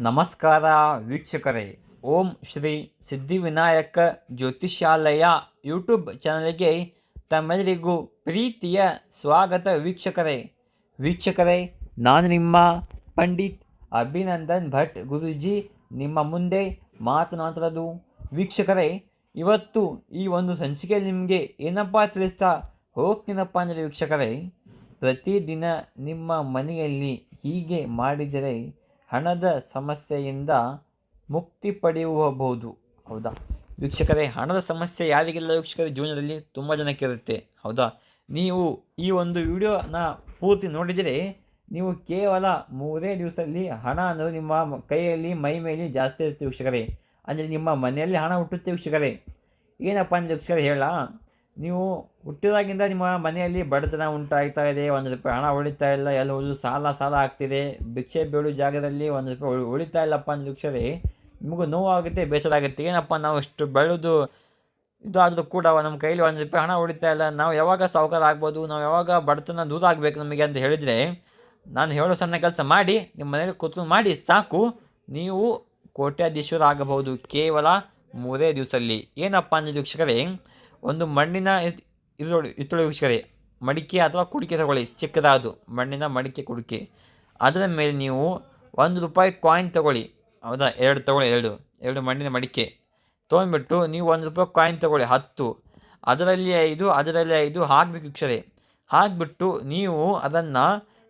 ನಮಸ್ಕಾರ ವೀಕ್ಷಕರೇ. ಓಂ ಶ್ರೀ ಸಿದ್ಧಿವಿನಾಯಕ ಜ್ಯೋತಿಷ್ಯಾಲಯ ಯೂಟ್ಯೂಬ್ ಚಾನಲ್ಗೆ ತಮ್ಮೆಲ್ಲರಿಗೂ ಪ್ರೀತಿಯ ಸ್ವಾಗತ ವೀಕ್ಷಕರೇ. ವೀಕ್ಷಕರೇ, ನಾನು ನಿಮ್ಮ ಪಂಡಿತ್ ಅಭಿನಂದನ್ ಭಟ್ ಗುರುಜಿ. ನಿಮ್ಮ ಮುಂದೆ ಮಾತನಾಡುತ್ತಿರೋದು ವೀಕ್ಷಕರೇ, ಇವತ್ತು ಈ ಒಂದು ಸಂಚಿಕೆಯಲ್ಲಿ ನಿಮಗೆ ಏನಪ್ಪ ತಿಳಿಸ್ತಾ ಹೋಗ್ತೀನಪ್ಪ ಅಂದರೆ ವೀಕ್ಷಕರೇ, ಪ್ರತಿದಿನ ನಿಮ್ಮ ಮನೆಯಲ್ಲಿ ಹೀಗೆ ಮಾಡಿದರೆ ಹಣದ ಸಮಸ್ಯೆಯಿಂದ ಮುಕ್ತಿ ಪಡೆಯಬಹುದು. ಹೌದಾ? ವೀಕ್ಷಕರೇ, ಹಣದ ಸಮಸ್ಯೆ ಯಾರಿಗೆಲ್ಲ ವೀಕ್ಷಕರ, ಜೀವನದಲ್ಲಿ ತುಂಬ ಜನಕ್ಕೆ ಇರುತ್ತೆ. ಹೌದಾ? ನೀವು ಈ ಒಂದು ವಿಡಿಯೋನ ಪೂರ್ತಿ ನೋಡಿದರೆ ನೀವು ಕೇವಲ ಮೂರೇ ದಿವಸದಲ್ಲಿ ಹಣ ಅನ್ನೋದು ನಿಮ್ಮ ಕೈಯಲ್ಲಿ, ಮೈ ಮೇಲೆ ಜಾಸ್ತಿ ಇರುತ್ತೆ ವೀಕ್ಷಕರೇ. ಅಂದರೆ ನಿಮ್ಮ ಮನೆಯಲ್ಲಿ ಹಣ ಹುಟ್ಟುತ್ತೆ ವೀಕ್ಷಕರೇ. ಏನಪ್ಪ ಅಂದರೆ ವೀಕ್ಷಕರೇ ಹೇಳ ನೀವು ಹುಟ್ಟಿದಾಗಿಂದ ನಿಮ್ಮ ಮನೆಯಲ್ಲಿ ಬಡತನ ಉಂಟಾಗ್ತಾ ಇದೆ, ಒಂದು ರೂಪಾಯಿ ಹಣ ಉಳಿತಾ ಇಲ್ಲ, ಎಲ್ಲ ಹೋದ್ರು ಸಾಲ ಸಾಲ ಆಗ್ತಿದೆ, ಭಿಕ್ಷೆ ಬೇಡು ಜಾಗದಲ್ಲಿ ಒಂದು ರೂಪಾಯಿ ಉಳಿ- ಉಳಿತಾ ಇಲ್ಲಪ್ಪ ಅಂದ ವೀಕ್ಷರೇ ನಿಮಗೂ ನೋವಾಗುತ್ತೆ ಬೇಸರ ಆಗುತ್ತೆ ಏನಪ್ಪ ನಾವು ಇಷ್ಟು ಬೆಳೆದು ಇದಾದರೂ ಕೂಡ ನಮ್ಮ ಕೈಲಿ ಒಂದು ರೂಪಾಯಿ ಹಣ ಉಳಿತಾ ಇಲ್ಲ, ನಾವು ಯಾವಾಗ ಸಾವುಕಾರ ಆಗ್ಬೋದು, ನಾವು ಯಾವಾಗ ಬಡತನ ದೂರ ಆಗಬೇಕು ನಮಗೆ ಅಂತ ಹೇಳಿದರೆ ನಾನು ಹೇಳೋ ಸಣ್ಣ ಕೆಲಸ ಮಾಡಿ, ನಿಮ್ಮ ಮನೇಲಿ ಕೂತ್ಕೊಂಡು ಮಾಡಿ, ಸಾಕು. ನೀವು ಕೋಟ್ಯಾಧೀಶ್ವರ ಆಗಬಹುದು ಕೇವಲ ಮೂರೇ ದಿವಸದಲ್ಲಿ. ಏನಪ್ಪ ಅಂದರೆ ವೀಕ್ಷಕರೇ ಒಂದು ಮಣ್ಣಿನ ಇತ್ತೊಳಿ ವೀಕ್ಷಕರೇ, ಮಡಿಕೆ ಅಥವಾ ಕುಡಿಕೆ ತಗೊಳ್ಳಿ, ಚಿಕ್ಕದಾದು, ಮಣ್ಣಿನ ಮಡಿಕೆ ಕುಡಿಕೆ. ಅದರ ಮೇಲೆ ನೀವು ಒಂದು ರೂಪಾಯಿ ಕಾಯಿನ್ ತಗೊಳ್ಳಿ. ಹೌದಾ? ಎರಡು ತಗೊಳ್ಳಿ, ಎರಡು ಎರಡು ಮಣ್ಣಿನ ಮಡಿಕೆ. ತೊಗೊಂಡ್ಬಿಟ್ಟು ನೀವು ಒಂದು ರೂಪಾಯಿ ಕಾಯಿನ್ ತಗೊಳ್ಳಿ, ಹತ್ತು. ಅದರಲ್ಲಿ ಐದು ಅದರಲ್ಲಿ ಐದು ಹಾಕಬೇಕು ಇಕ್ಷರೆ ಹಾಕಿಬಿಟ್ಟು ನೀವು ಅದನ್ನು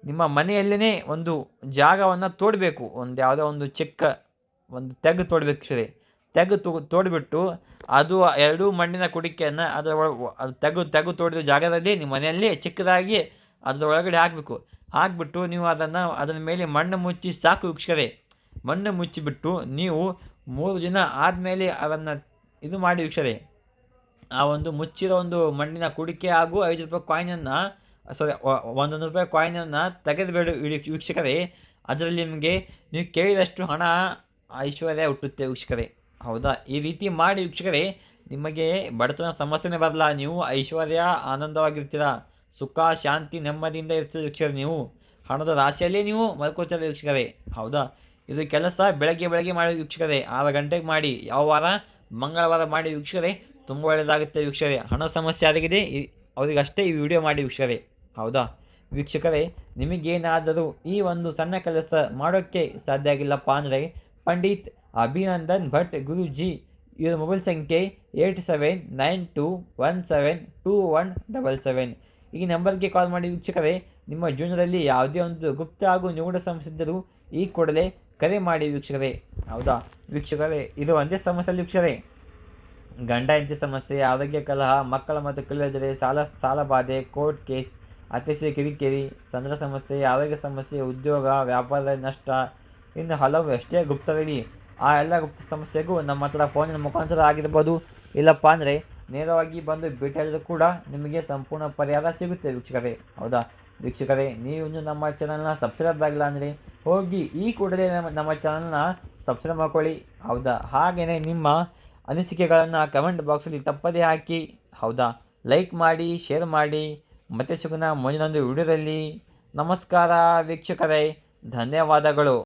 ನಿಮ್ಮ ಮನೆಯಲ್ಲೇ ಒಂದು ಜಾಗವನ್ನು ತೋಡಬೇಕು. ಒಂದು ಯಾವುದೋ ಒಂದು ಚಿಕ್ಕ, ಒಂದು ತೆಗ್ ತೋಡಬೇಕು ವೀಕ್ಷರೇ ತೆಗ್ ತೋಡಿಬಿಟ್ಟು ಅದು ಎರಡೂ ಮಣ್ಣಿನ ಕುಡಿಕೆಯನ್ನು ಅದರ ಅದು ತೆಗೆ ತೆಗೆ ತೋಡಿದ ಜಾಗದಲ್ಲಿ ನಿಮ್ಮ ಮನೆಯಲ್ಲಿ ಚಿಕ್ಕದಾಗಿ ಅದರ ಒಳಗಡೆ ಹಾಕಬೇಕು. ಹಾಕಿಬಿಟ್ಟು ನೀವು ಅದನ್ನು ಅದರ ಮೇಲೆ ಮಣ್ಣು ಮುಚ್ಚಿ ಸಾಕು ವೀಕ್ಷಕರೇ. ಮಣ್ಣು ಮುಚ್ಚಿಬಿಟ್ಟು ನೀವು ಮೂರು ದಿನ ಆದಮೇಲೆ ಅದನ್ನು ಇದು ಮಾಡಿ ವೀಕ್ಷರೇ. ಆ ಒಂದು ಮುಚ್ಚಿರೋ ಒಂದು ಮಣ್ಣಿನ ಕುಡಿಕೆ ಹಾಗೂ ಐದು ರೂಪಾಯಿ ಕಾಯಿನನ್ನು ಸಾರಿ ಒಂದೊಂದು ರೂಪಾಯಿ ಕಾಯಿನನ್ನು ತೆಗೆದುಬೇಡ ವೀಕ್ಷಕರೇ. ಅದರಲ್ಲಿ ನಿಮಗೆ, ನೀವು ಕೇಳಿದಷ್ಟು ಹಣ ಐಶ್ವರ್ಯ ಹುಟ್ಟುತ್ತೆ ವೀಕ್ಷಕರೇ. ಹೌದಾ? ಈ ರೀತಿ ಮಾಡಿ ವೀಕ್ಷಕರೇ, ನಿಮಗೆ ಬಡತನ ಸಮಸ್ಯೆನೇ ಬರಲ್ಲ. ನೀವು ಐಶ್ವರ್ಯ ಆನಂದವಾಗಿರ್ತೀರ? ಸುಖ, ಶಾಂತಿ, ನೆಮ್ಮದಿಯಿಂದ ಇರ್ತೀರ ವೀಕ್ಷಕರೇ ನೀವು. ಹಣದ ರಾಶಿಯಲ್ಲೇ ನೀವು ಮಲ್ಕೋತೀರ ವೀಕ್ಷಕರೇ? ಹೌದಾ? ಇದು ಕೆಲಸ ಬೆಳಗ್ಗೆ ಬೆಳಗ್ಗೆ ಮಾಡಿ ವೀಕ್ಷಕರೇ. ಆರು ಗಂಟೆಗೆ ಮಾಡಿ. ಯಾವ ವಾರ? ಮಂಗಳವಾರ ಮಾಡಿ ವೀಕ್ಷಕರೇ. ತುಂಬ ಒಳ್ಳೆಯದಾಗುತ್ತೆ ವೀಕ್ಷಕರೇ. ಹಣ ಸಮಸ್ಯೆ ಈ- ಅವರಿಗಷ್ಟೇ ಈ ವಿಡಿಯೋ ಮಾಡಿ ವೀಕ್ಷಕರೇ. ಹೌದಾ? ವೀಕ್ಷಕರೇ, ನಿಮಗೇನಾದರೂ ಈ ಒಂದು ಸಣ್ಣ ಕೆಲಸ ಮಾಡೋಕ್ಕೆ ಸಾಧ್ಯ ಆಗಿಲ್ಲಪ್ಪ ಅಂದರೆ, ಪಂಡಿತ್ ಅಭಿನಂದನ್ ಭಟ್, ಗುರುಜಿ, ಇವರ ಮೊಬೈಲ್ ಸಂಖ್ಯೆ eight seven nine two one seven two one double seven. ಈ ನಂಬರ್ಗೆ ಕಾಲ್ ಮಾಡಿ ವೀಕ್ಷಕರೇ, ನಿಮ್ಮ ಜೀವನದಲ್ಲಿ ಯಾವುದೇ ಒಂದು ಗುಪ್ತ ಹಾಗೂ ನಿಗೂಢ ಸಮಸ್ಯೆ ಇದ್ದರೂ ಈ ಕೂಡಲೇ ಕರೆ ಮಾಡಿ ವೀಕ್ಷಕರೇ. ಹೌದಾ? ವೀಕ್ಷಕರೇ, ಇದು ಒಂದೇ ಸಮಸ್ಯೆ ವೀಕ್ಷಕರೇ. ಗಂಡ ಹೆಂಡತಿ ಸಮಸ್ಯೆ, ಆರೋಗ್ಯ ಕಲಹ, ಮಕ್ಕಳ ಮತ್ತು ಕಲಿಯದರೆ ಸಾಲ ಸಾಲ ಬಾಧೆ, ಕೋರ್ಟ್ ಕೇಸ್ ಅತಿಶಯ ಕಿರಿಕಿರಿ, ಸಂದ್ರ ಸಮಸ್ಯೆ, ಆರೋಗ್ಯ ಸಮಸ್ಯೆ, ಉದ್ಯೋಗ, ವ್ಯಾಪಾರದ ನಷ್ಟ, ಇನ್ನು ಹಲವು ಎಷ್ಟೇ ಗುಪ್ತವಿರಲಿ ಆ ಎಲ್ಲ ಗುಪ್ತ ಸಮಸ್ಯೆಗೂ ನಮ್ಮ ಹತ್ರ ಫೋನಿನ ಮುಖಾಂತರ ಆಗಿರ್ಬೋದು. ಇಲ್ಲಪ್ಪ ಅಂದರೆ ನೇರವಾಗಿ ಬಂದು ಭೇಟಿಯಾದರೂ ಕೂಡ ನಿಮಗೆ ಸಂಪೂರ್ಣ ಪರಿಹಾರ ಸಿಗುತ್ತೆ ವೀಕ್ಷಕರೇ. ಹೌದಾ? ವೀಕ್ಷಕರೇ, ನೀವು ಇನ್ನೂ ನಮ್ಮ ಚಾನಲ್ನ ಸಬ್ಸ್ಕ್ರೈಬ್ ಆಗಿಲ್ಲ ಅಂದರೆ ಹೋಗಿ ಈ ಕೂಡಲೇ ನಮ್ಮ ನಮ್ಮ ಚಾನಲ್ನ ಸಬ್ಸ್ಕ್ರೈಬ್ ಮಾಡ್ಕೊಳ್ಳಿ. ಹೌದಾ? ಹಾಗೆಯೇ ನಿಮ್ಮ ಅನಿಸಿಕೆಗಳನ್ನು ಕಮೆಂಟ್ ಬಾಕ್ಸಲ್ಲಿ ತಪ್ಪದೇ ಹಾಕಿ, ಹೌದಾ? ಲೈಕ್ ಮಾಡಿ ಶೇರ್ ಮಾಡಿ. ಮತ್ತೆ ಸಿಗೋಣ ಮುಂದಿನೊಂದು ವಿಡಿಯೋದಲ್ಲಿ. ನಮಸ್ಕಾರ ವೀಕ್ಷಕರೇ. ಧನ್ಯವಾದಗಳು.